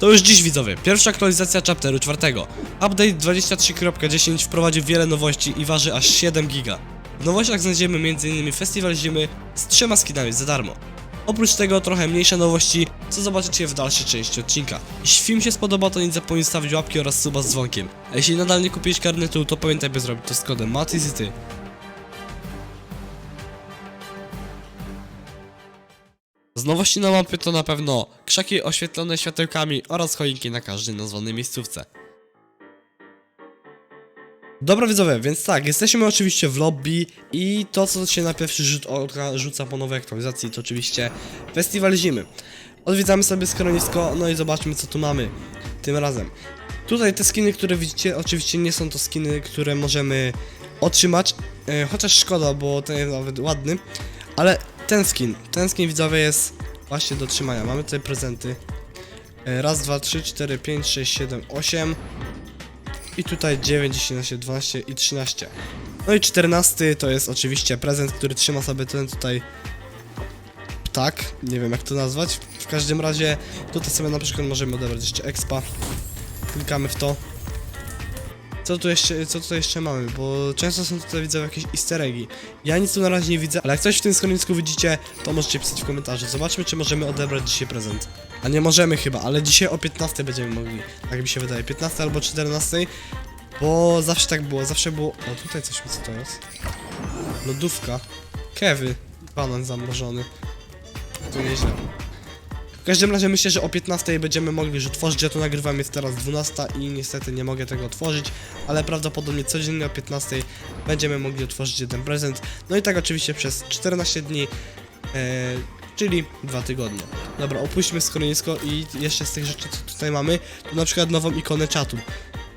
To już dziś widzowie, pierwsza aktualizacja chapteru czwartego. Update 23.10 wprowadził wiele nowości i waży aż 7 giga. W nowościach znajdziemy m.in. festiwal zimy z trzema skinami za darmo. Oprócz tego trochę mniejsze nowości, co zobaczycie w dalszej części odcinka. Jeśli film się spodoba, to nie zapomnij stawić łapki oraz suba z dzwonkiem. A jeśli nadal nie kupiłeś karnetu, to pamiętaj by zrobić to z kodem MATIS nowości na mapie to na pewno krzaki oświetlone światełkami oraz choinki na każdej nazwanej miejscówce. Dobra widzowie, więc tak, jesteśmy oczywiście w lobby i to co się na pierwszy rzut oka rzuca po nowej aktualizacji to oczywiście festiwal zimy. Odwiedzamy sobie skronisko, no i zobaczmy co tu mamy tym razem. Tutaj te skiny, które widzicie, oczywiście nie są to skiny, które możemy otrzymać, e, chociaż szkoda, bo ten jest nawet ładny, ale ten skin, ten skin widzowie jest właśnie do trzymania. Mamy tutaj prezenty. E, Raz, dwa, trzy, cztery, pięć, sześć, siedem, osiem. I tutaj 9, 10, 11, 12 i 13. No i 14 to jest oczywiście prezent, który trzyma sobie ten tutaj ptak. Nie wiem jak to nazwać. W każdym razie tutaj sobie na przykład możemy odebrać jeszcze expa. Klikamy w to. Co tu jeszcze, co tutaj jeszcze mamy? Bo często są tutaj widzę jakieś easter eggi. Ja nic tu na razie nie widzę, ale jak coś w tym skronisku widzicie, to możecie pisać w komentarzu. Zobaczmy, czy możemy odebrać dzisiaj prezent. A nie możemy chyba, ale dzisiaj o 15 będziemy mogli. Tak mi się wydaje, 15 albo 14. Bo zawsze tak było, zawsze było... O, tutaj coś, co to jest? Lodówka. Kewy. Banan zamrożony. To nieźle. W każdym razie myślę, że o 15 będziemy mogli już otworzyć, ja to nagrywam, jest teraz 12 i niestety nie mogę tego otworzyć, ale prawdopodobnie codziennie o 15 będziemy mogli otworzyć jeden prezent. No i tak oczywiście przez 14 dni, e, czyli 2 tygodnie. Dobra, opuśćmy schronisko i jeszcze z tych rzeczy, co tutaj mamy, to na przykład nową ikonę czatu.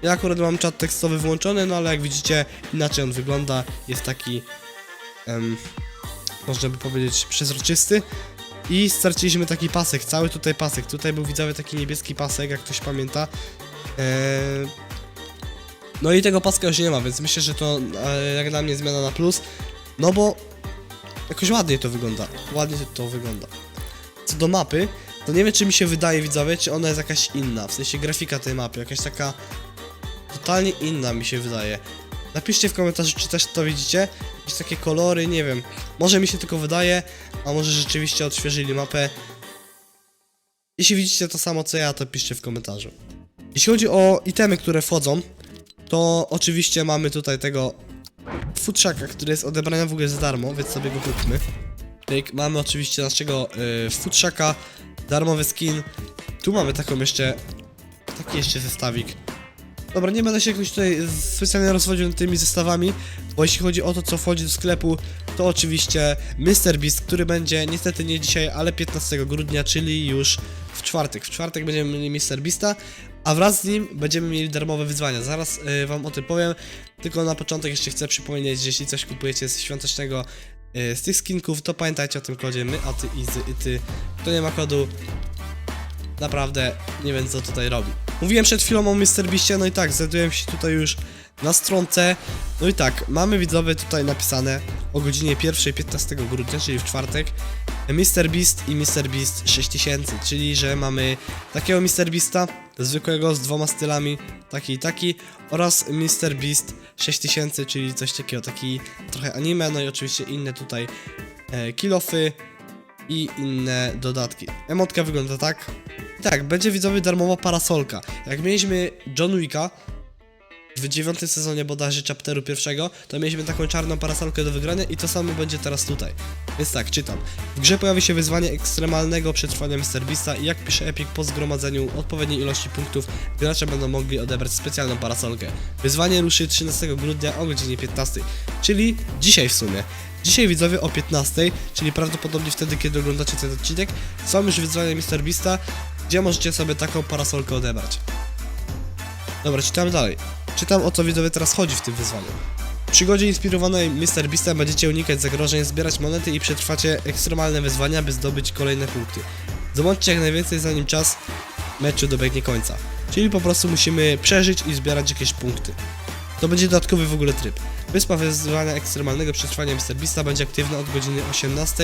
Ja akurat mam czat tekstowy włączony, no ale jak widzicie, inaczej on wygląda, jest taki, em, można by powiedzieć, przezroczysty. I straciliśmy taki pasek, cały tutaj pasek. Tutaj był widzowie taki niebieski pasek, jak ktoś pamięta. Eee... No i tego paska już nie ma, więc myślę, że to e, jak dla mnie zmiana na plus. No bo jakoś ładnie to wygląda. Ładnie to wygląda. Co do mapy, to nie wiem czy mi się wydaje widzowie, czy ona jest jakaś inna. W sensie grafika tej mapy, jakaś taka totalnie inna mi się wydaje. Napiszcie w komentarzu, czy też to widzicie. Jakieś takie kolory, nie wiem. Może mi się tylko wydaje, a może rzeczywiście odświeżyli mapę. Jeśli widzicie to samo co ja, to piszcie w komentarzu. Jeśli chodzi o itemy, które wchodzą, to oczywiście mamy tutaj tego futrzaka, który jest odebrany w ogóle za darmo, więc sobie go kupmy. Mamy oczywiście naszego y, futrzaka, darmowy skin. Tu mamy taką jeszcze, taki jeszcze zestawik. Dobra, nie będę się jakoś tutaj specjalnie rozwodził tymi zestawami, bo jeśli chodzi o to, co wchodzi do sklepu, to oczywiście MrBeast, który będzie niestety nie dzisiaj, ale 15 grudnia, czyli już w czwartek. W czwartek będziemy mieli MrBeasta, a wraz z nim będziemy mieli darmowe wyzwania. Zaraz y, wam o tym powiem, tylko na początek jeszcze chcę przypomnieć, że jeśli coś kupujecie z świątecznego y, z tych skinków, to pamiętajcie o tym kodzie my, a ty, izy, i ty. Kto nie ma kodu, naprawdę nie wiem co tutaj robi. Mówiłem przed chwilą o MrBeastie, no i tak, znajduję się tutaj już na stronce. No i tak, mamy widzowie tutaj napisane o godzinie 1.15 grudnia, czyli w czwartek, MrBeast i MrBeast 6000, czyli że mamy takiego MrBeasta, zwykłego z dwoma stylami, taki i taki, oraz MrBeast 6000, czyli coś takiego, taki trochę anime, no i oczywiście inne tutaj e, kilofy, i inne dodatki. Emotka wygląda tak. Tak, będzie widzowie darmowa parasolka. Jak mieliśmy John Wicka w dziewiątym sezonie bodajże chapteru pierwszego, to mieliśmy taką czarną parasolkę do wygrania i to samo będzie teraz tutaj. Więc tak, czytam. W grze pojawi się wyzwanie ekstremalnego przetrwania MrBeasta i jak pisze Epic po zgromadzeniu odpowiedniej ilości punktów, gracze będą mogli odebrać specjalną parasolkę. Wyzwanie ruszy 13 grudnia o godzinie 15, czyli dzisiaj w sumie. Dzisiaj widzowie o 15, czyli prawdopodobnie wtedy, kiedy oglądacie ten odcinek, są już wyzwania MrBeasta, gdzie możecie sobie taką parasolkę odebrać. Dobra, czytam dalej. Czytam o co widzowie teraz chodzi w tym wyzwaniu. W przygodzie inspirowanej MrBeastem będziecie unikać zagrożeń, zbierać monety i przetrwacie ekstremalne wyzwania, by zdobyć kolejne punkty. Zobaczcie jak najwięcej zanim czas meczu dobiegnie końca. Czyli po prostu musimy przeżyć i zbierać jakieś punkty. To będzie dodatkowy w ogóle tryb. Wyspa wyzwania ekstremalnego przetrwania MrBeasta będzie aktywna od godziny 18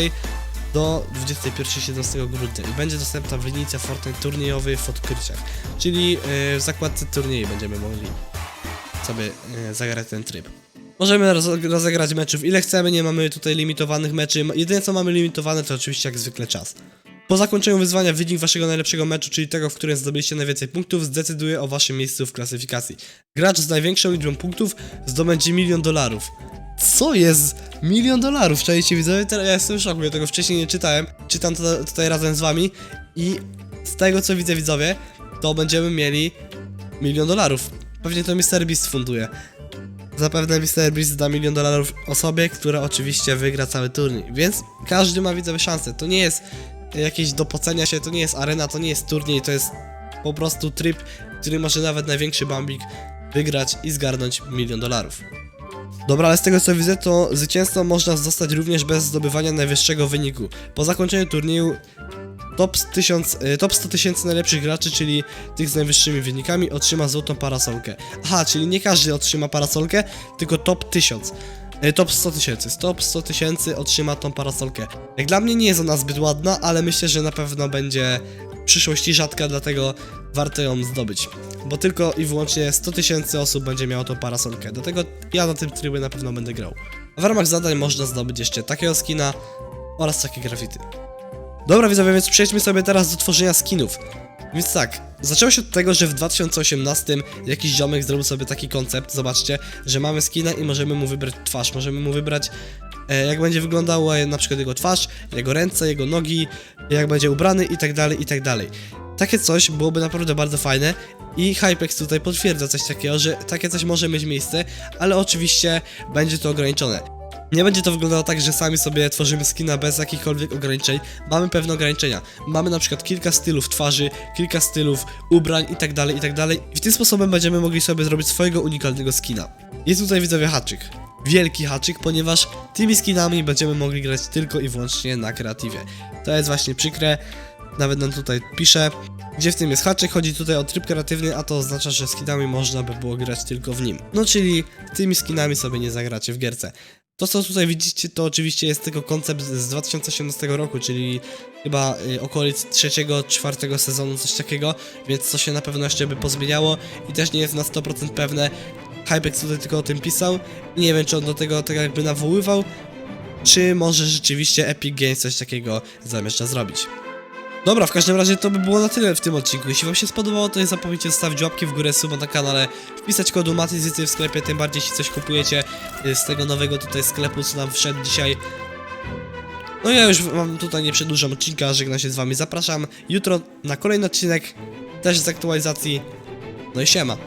do 21.17 grudnia i będzie dostępna w linijce Fortnite turniejowej w odkryciach, czyli yy, w zakładce turnieju będziemy mogli sobie yy, zagrać ten tryb. Możemy roz rozegrać meczów ile chcemy, nie mamy tutaj limitowanych meczy. Jedyne co mamy limitowane to oczywiście jak zwykle czas. Po zakończeniu wyzwania wynik waszego najlepszego meczu, czyli tego, w którym zdobyliście najwięcej punktów, zdecyduje o waszym miejscu w klasyfikacji. Gracz z największą liczbą punktów zdobędzie milion dolarów. Co jest? Milion dolarów, czajcie widzowie? Teraz ja jestem w szoku, ja tego wcześniej nie czytałem. Czytam to tutaj razem z wami i z tego co widzę widzowie, to będziemy mieli milion dolarów. Pewnie to Mr. Beast funduje. Zapewne Mr. Beast da milion dolarów osobie, która oczywiście wygra cały turniej. Więc każdy ma widzowie szansę. To nie jest jakieś dopocenia się, to nie jest arena, to nie jest turniej, to jest po prostu tryb, który może nawet największy bambik wygrać i zgarnąć milion dolarów. Dobra, ale z tego co widzę, to zwycięstwo można zostać również bez zdobywania najwyższego wyniku. Po zakończeniu turnieju top, 1000, y, top 100 tysięcy najlepszych graczy, czyli tych z najwyższymi wynikami, otrzyma złotą parasolkę. Aha, czyli nie każdy otrzyma parasolkę, tylko top 1000. Y, Top 100 tysięcy. Top 100 tysięcy otrzyma tą parasolkę. Jak dla mnie nie jest ona zbyt ładna, ale myślę, że na pewno będzie w przyszłości rzadka, dlatego warto ją zdobyć. Bo tylko i wyłącznie 100 tysięcy osób będzie miało tą parasolkę. Dlatego ja na tym trybie na pewno będę grał. W ramach zadań można zdobyć jeszcze takiego skina oraz takie graffiti. Dobra widzowie, więc przejdźmy sobie teraz do tworzenia skinów. Więc tak, zaczęło się od tego, że w 2018 jakiś ziomek zrobił sobie taki koncept, zobaczcie, że mamy skina i możemy mu wybrać twarz, możemy mu wybrać e, jak będzie wyglądała na przykład jego twarz, jego ręce, jego nogi, jak będzie ubrany i tak dalej, i tak dalej. Takie coś byłoby naprawdę bardzo fajne i Hypex tutaj potwierdza coś takiego, że takie coś może mieć miejsce, ale oczywiście będzie to ograniczone. Nie będzie to wyglądało tak, że sami sobie tworzymy skina bez jakichkolwiek ograniczeń. Mamy pewne ograniczenia. Mamy na przykład kilka stylów twarzy, kilka stylów ubrań i tak dalej, i tak. I tym sposobem będziemy mogli sobie zrobić swojego unikalnego skina. Jest tutaj widzowie haczyk. Wielki haczyk, ponieważ tymi skinami będziemy mogli grać tylko i wyłącznie na kreatywie. To jest właśnie przykre. Nawet nam tutaj pisze, gdzie w tym jest haczyk, chodzi tutaj o tryb kreatywny, a to oznacza, że skinami można by było grać tylko w nim. No czyli tymi skinami sobie nie zagracie w gierce. To co tutaj widzicie to oczywiście jest tylko koncept z 2018 roku, czyli chyba y, okolic trzeciego, czwartego sezonu, coś takiego, więc to się na pewno jeszcze by pozmieniało i też nie jest na 100% pewne. Hypex tutaj tylko o tym pisał nie wiem czy on do tego tak jakby nawoływał, czy może rzeczywiście Epic Games coś takiego zamierza zrobić. Dobra, w każdym razie to by było na tyle w tym odcinku. Jeśli wam się spodobało, to nie zapomnijcie zostawić łapki w górę, suba na kanale, wpisać kodu MATIZYCY w sklepie, tym bardziej jeśli coś kupujecie z tego nowego tutaj sklepu, co nam wszedł dzisiaj. No ja już wam tutaj nie przedłużam odcinka, żegnam się z wami, zapraszam jutro na kolejny odcinek, też z aktualizacji. No i siema.